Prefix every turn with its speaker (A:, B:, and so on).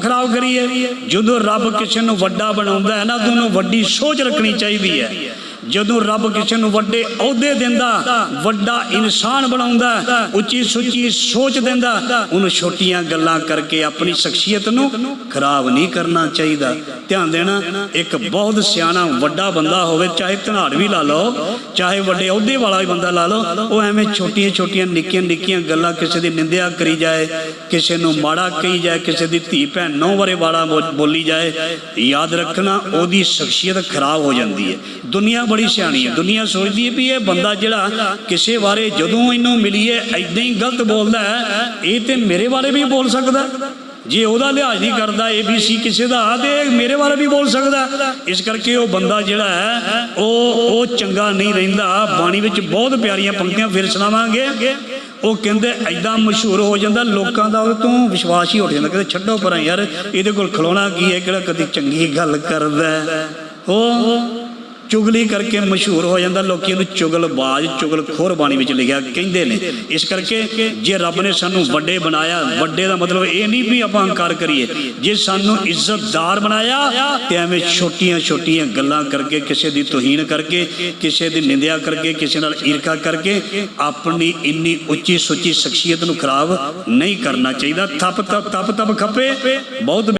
A: ਖਰਾਬ ਕਰੀਏ ਜਦੋਂ ਰੱਬ ਕਿਸੇ ਨੂੰ ਵੱਡਾ ਬਣਾਉਂਦਾ ਹੈ ਨਾ, ਤਾਂ ਵੱਡੀ ਸੋਚ ਰੱਖਣੀ ਚਾਹੀਦੀ ਹੈ। ਜਦੋਂ ਰੱਬ ਕਿਸੇ ਨੂੰ ਵੱਡੇ ਅਹੁਦੇ ਦਿੰਦਾ, ਵੱਡਾ ਇਨਸਾਨ ਬਣਾਉਂਦਾ ਉੱਚੀ ਸੁੱਚੀ ਸੋਚ ਦਿੰਦਾ, ਉਹਨੂੰ ਛੋਟੀਆਂ ਗੱਲਾਂ ਕਰਕੇ ਆਪਣੀ ਸ਼ਖਸੀਅਤ ਨੂੰ ਖਰਾਬ ਨਹੀਂ ਕਰਨਾ ਚਾਹੀਦਾ। ਧਿਆਨ ਦੇਣਾ, ਇੱਕ ਬਹੁਤ ਸਿਆਣਾ ਵੱਡਾ ਬੰਦਾ ਹੋਵੇ, ਚਾਹੇ ਧਨਾੜ ਵੀ ਲਾ ਲਓ, ਚਾਹੇ ਵੱਡੇ ਅਹੁਦੇ ਵਾਲਾ ਵੀ ਬੰਦਾ ਲਾ ਲਓ, ਉਹ ਐਵੇਂ ਛੋਟੀਆਂ ਛੋਟੀਆਂ ਨਿੱਕੀਆਂ ਨਿੱਕੀਆਂ ਗੱਲਾਂ ਕਿਸੇ ਦੀ ਨਿੰਦਿਆ ਕਰੀ ਜਾਏ, ਕਿਸੇ ਨੂੰ ਮਾੜਾ ਕਹੀ ਜਾਏ, ਕਿਸੇ ਦੀ ਧੀ ਭੈਣ ਨੌ ਬਾਰੇ ਵਾਲਾ ਬੋ- ਬੋਲੀ ਜਾਏ, ਯਾਦ ਰੱਖਣਾ, ਉਹਦੀ ਸ਼ਖਸੀਅਤ ਖਰਾਬ ਹੋ ਜਾਂਦੀ ਹੈ। ਦੁਨੀਆ ਬੜੀ ਸਿਆਣੀ ਹੈ, ਦੁਨੀਆ ਸੋਚਦੀ ਹੈ ਵੀ ਇਹ ਬੰਦਾ ਜਿਹੜਾ ਕਿਸੇ ਬਾਰੇ ਜਦੋਂ ਇਹਨੂੰ ਮਿਲੀਏ ਐਦਾਂ ਹੀ ਗਲਤ ਬੋਲਦਾ ਹੈ, ਇਹ ਤੇ ਮੇਰੇ ਬਾਰੇ ਵੀ ਬੋਲ ਸਕਦਾ। ਜੇ ਉਹਦਾ ਲਿਹਾਜ਼ ਨਹੀਂ ਕਰਦਾ ABC ਕਿਸੇ ਦਾ, ਤੇ ਮੇਰੇ ਬਾਰੇ ਵੀ ਬੋਲ ਸਕਦਾ। ਇਸ ਕਰਕੇ ਉਹ ਬੰਦਾ ਜਿਹੜਾ ਹੈ, ਉਹ ਉਹ ਚੰਗਾ ਨਹੀਂ ਰਹਿੰਦਾ। ਬਾਣੀ ਵਿੱਚ ਬਹੁਤ ਪਿਆਰੀਆਂ ਪੰਕਤੀਆਂ ਫਿਰ ਸੁਣਾਵਾਂਗੇ। ਉਹ ਕਹਿੰਦੇ ਐਦਾਂ ਮਸ਼ਹੂਰ ਹੋ ਜਾਂਦਾ, ਲੋਕਾਂ ਦਾ ਉਹ ਤੋਂ ਵਿਸ਼ਵਾਸ ਹੀ ਉੱਠ ਜਾਂਦਾ। ਕਹਿੰਦੇ, ਛੱਡੋ ਪਰਾਂ ਯਾਰ, ਇਹਦੇ ਕੋਲ ਖਲੋਣਾ ਕੀ ਹੈ? ਕਿਹੜਾ ਕਦੀ ਚੰਗੀ ਗੱਲ ਕਰਦਾ ਹੈ। ਉਹ ਚੁਗਲੀ ਕਰਕੇ ਮਸ਼ਹੂਰ ਹੋ ਜਾਂਦਾ, ਲੋਕੀ ਉਹਨੂੰ ਚੁਗਲਬਾਜ਼, ਚੁਗਲਖੋਰ ਬਾਣੀ ਵਿੱਚ ਲਿਖਿਆ ਕਹਿੰਦੇ ਨੇ। ਇਸ ਕਰਕੇ ਜੇ ਰੱਬ ਨੇ ਸਾਨੂੰ ਵੱਡੇ ਬਣਾਇਆ, ਵੱਡੇ ਦਾ ਮਤਲਬ ਇਹ ਨਹੀਂ ਵੀ ਆਪਾਂ ਹੰਕਾਰ ਕਰੀਏ, ਜੇ ਸਾਨੂੰ ਇੱਜ਼ਤਦਾਰ ਬਣਾਇਆ, ਤੇ ਐਵੇਂ ਛੋਟੀਆਂ ਛੋਟੀਆਂ ਗੱਲਾਂ ਕਰਕੇ, ਕਿਸੇ ਦੀ ਤੋਹੀਨ ਕਰਕੇ, ਕਿਸੇ ਦੀ ਨਿੰਦਿਆ ਕਰਕੇ, ਕਿਸੇ ਨਾਲ ਈਰਖਾ ਕਰਕੇ, ਆਪਣੀ ਇੰਨੀ ਉੱਚੀ ਸੁੱਚੀ ਸ਼ਖਸੀਅਤ ਨੂੰ ਖਰਾਬ ਨਹੀਂ ਕਰਨਾ ਚਾਹੀਦਾ। ਥੱਪ ਥੱਪ ਤਪ ਤਪ ਖੱਪੇ, ਬਹੁਤ